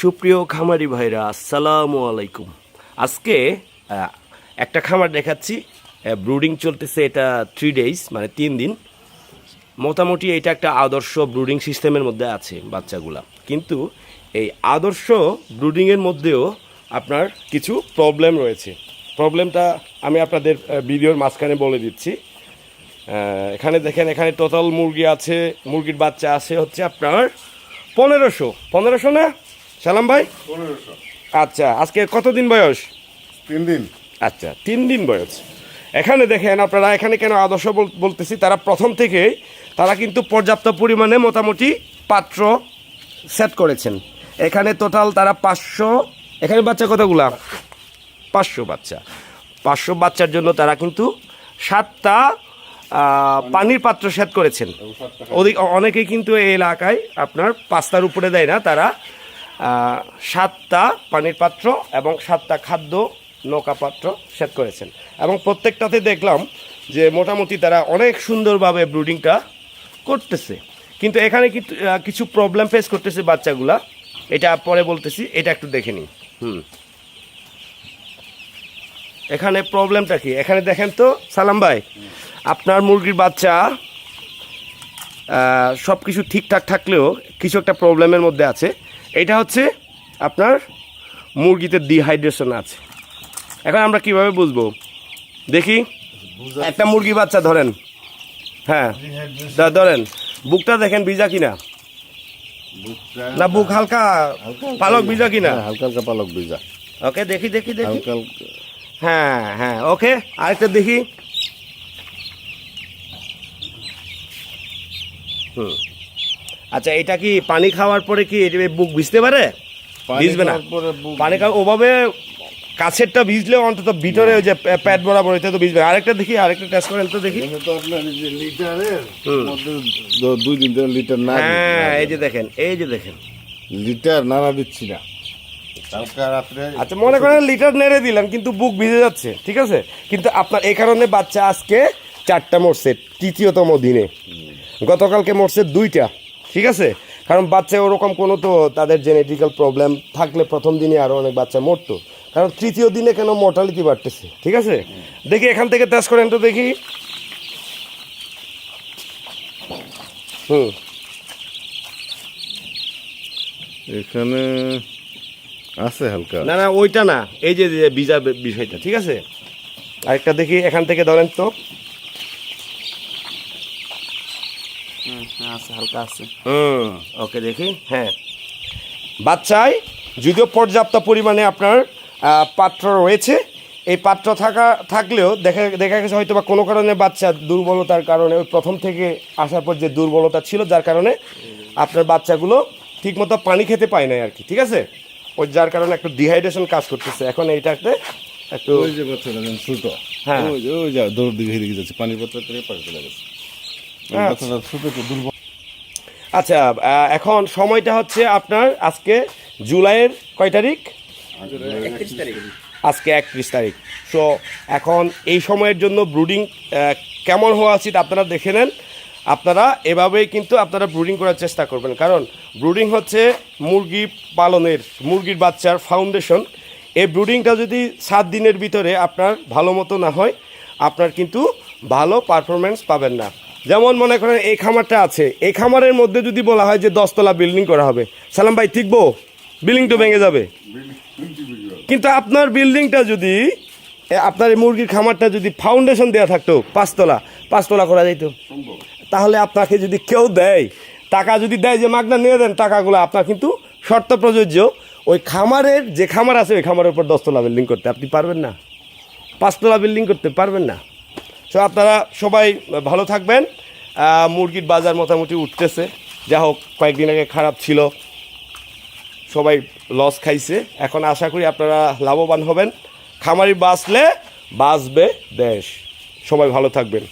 সুপ্রিয় খামারি ভাইরা, আসসালামু আলাইকুম। আজকে একটা খামার দেখাচ্ছি। ব্রুডিং চলতেছে এটা থ্রি ডেইজ মানে তিন দিন। মোটামুটি এটা একটা আদর্শ ব্রুডিং সিস্টেমের মধ্যে আছে বাচ্চাগুলা। কিন্তু এই আদর্শ ব্রুডিংয়ের মধ্যেও আপনার কিছু প্রবলেম রয়েছে। প্রবলেমটা আমি আপনাদের ভিডিওর মাঝখানে বলে দিচ্ছি। এখানে দেখেন, এখানে টোটাল মুরগি আছে, মুরগির বাচ্চা আছে হচ্ছে আপনার পনেরোশো। পনেরোশো না? সালাম ভাই। আচ্ছা আজকে কতদিন বয়স? তিন দিন। আচ্ছা তিন দিন বয়স। এখানে দেখেন আপনারা এখানে কেন আদর্শ বল- বলতেছি তারা প্রথম থেকে তারা কিন্তু পর্যাপ্ত পরিমাণে মোটামুটি পাত্র সেট করেছেন। এখানে টোটাল তারা পাঁচশো এখানে বাচ্চা কতগুলা? পাঁচশো বাচ্চা। পাঁচশো বাচ্চার জন্য তারা কিন্তু সাতটা পানির পাত্র সেট করেছেন। অনেকেই কিন্তু এই এলাকায় আপনার পাঁচটার উপরে দেয় না তারা সাতটা পানির পাত্র এবং সাতটা খাদ্য নৌকা পাত্র সেট করেছেন। এবং প্রত্যেকটাতে দেখলাম যে মোটামুটি তারা অনেক সুন্দরভাবে ব্রুডিংটা করতেছে। কিন্তু এখানে কিছু প্রবলেম ফেস করতেছে বাচ্চাগুলা। এটা পরে বলতেছি, এটা একটু দেখে নিই। হুম। এখানে প্রবলেমটা কি? এখানে দেখেন তো, সালাম ভাই, আপনার মুরগির বাচ্চা সব কিছু ঠিকঠাক থাকলেও কিছু একটা প্রবলেমের মধ্যে আছে। এটা হচ্ছে আপনার মুরগিতে ডিহাইড্রেশন আছে। এখন আমরা কীভাবে বুঝব? দেখি। একটা মুরগি বাচ্চা ধরেন। হ্যাঁ। ধরেন বুকটা দেখেন ভিজা কিনা? না বুক হালকা পালক ভিজা। কিনা? হ্যাঁ, হালকা হালকা পালক বীজা ওকে দেখি দেখি দেখি। হ্যাঁ হ্যাঁ ওকে আরেকটা দেখি। হুম। আচ্ছা এটা কি পানি খাওয়ার পরে কি বুক ভিজতে পারে? ভিজবে না। পানি খাওয়া ওভাবে কাছেরটা ভিজলেও অন্তত ভিতরে ওই যে প্যা- প্যাট বরাবর এটা তো ভিজবে। আরেকটা দেখি আরেকটা টেস্ট করেন তো দেখি। তো আপনার যে লিটারের দুই দিন ধরে লিটার না হ্যাঁ এই যে দেখেন এই যে দেখেন। লিটার নাড়া দিচ্ছি না। আচ্ছা মনে করেন লিটার নেড়ে দিলাম কিন্তু বুক ভিজে যাচ্ছে ঠিক আছে? কিন্তু আপনার এই কারণে বাচ্চা আজকে চারটা মরছে তৃতীয়তম দিনে। গতকালকে মরছে দুইটা। ঠিক আছে? কারণ বাচ্চা ওরকম কোনো তো তাদের জেনেটিক্যাল প্রবলেম থাকলে প্রথম দিনে আরও অনেক বাচ্চা মরতো। কারণ তৃতীয় দিনে কেন মর্টালিটি বাড়তেছে? ঠিক আছে? দেখি এখান থেকে টেস্ট করেন তো দেখি। হুম। এখানে আছে হালকা। না না ওইটা না। এই যে যে ভিজা বে- বিষয়টা ঠিক আছে? আরেকটা দেখি এখান থেকে ধরেন তো। আছে হালকা আছে। হুম। ওকে দেখি হ্যাঁ। বাচ্চায় যদিও পর্যাপ্ত পরিমাণে আপনার পাত্র রয়েছে এই পাত্র থাকা থাকলেও দেখা দেখা গেছে হয়তো বা কোনো কারণে বাচ্চা দুর্বলতার কারণে ওই প্রথম থেকে আসার পর যে দুর্বলতা ছিল যার কারণে আপনার বাচ্চাগুলো ঠিকমতো পানি খেতে পায় না আর কি ঠিক আছে? ওই যার কারণে একটু ডিহাইড্রেশন কাজ করতেছে। এখন এইটাতে একটু ওই যে বাচ্চাটা যেন ছোট। হ্যাঁ। ওই যে ওই যে দৌড় দিকে দিকে যাচ্ছে পানির পাত্র থেকে পানি চলে গেছে। আচ্ছা। আচ্ছা এখন সময়টা হচ্ছে আপনার আজকে জুলাইয়ের কয় তারিখ? আজকে একত্রিশ তারিখ। সো এখন এই সময়ের জন্য ব্রুডিং কেমন হওয়া উচিত আপনারা দেখে নেন। আপনারা এভাবেই কিন্তু আপনারা ব্রুডিং করার চেষ্টা করবেন। কারণ ব্রুডিং হচ্ছে মুরগি পালনের মুরগির বাচ্চার ফাউন্ডেশন এই ব্রুডিংটা যদি সাত দিনের ভিতরে আপনার ভালো মতো না হয় আপনার কিন্তু ভালো পারফরমেন্স পাবেন না। যেমন মনে করেন এই খামারটা আছে এই খামারের মধ্যে যদি বলা হয় যে দশতলা বিল্ডিং করা হবে। সালাম ভাই ঠিকবো বিল্ডিং তো ভেঙে যাবে। কিন্তু আপনার বিল্ডিংটা যদি আপনার এই মুরগির খামারটা যদি ফাউন্ডেশন দেওয়া থাকতো পাঁচতলা পাঁচতলা করা যেত। তাহলে আপনাকে যদি কেউ দেয় টাকা যদি দেয় যে মাগনা নিয়ে দেন টাকাগুলো আপনার কিন্তু শর্ত প্রযোজ্য। ওই খামারের যে খামার আছে ওই খামারের উপর দশতলা বিল্ডিং করতে। আপনি পারবেন না। পাঁচতলা বিল্ডিং করতে পারবেন না। তো আপনারা সবাই ভালো থাকবেন। মুরগির বাজার মোটামুটি উঠতেছে। যা হোক, কয়েকদিন আগে খারাপ ছিল। সবাই লস খাইছে। এখন আশা করি আপনারা লাভবান হবেন। খামারি বাঁচলে বাঁচবে দেশ। সবাই ভালো থাকবেন।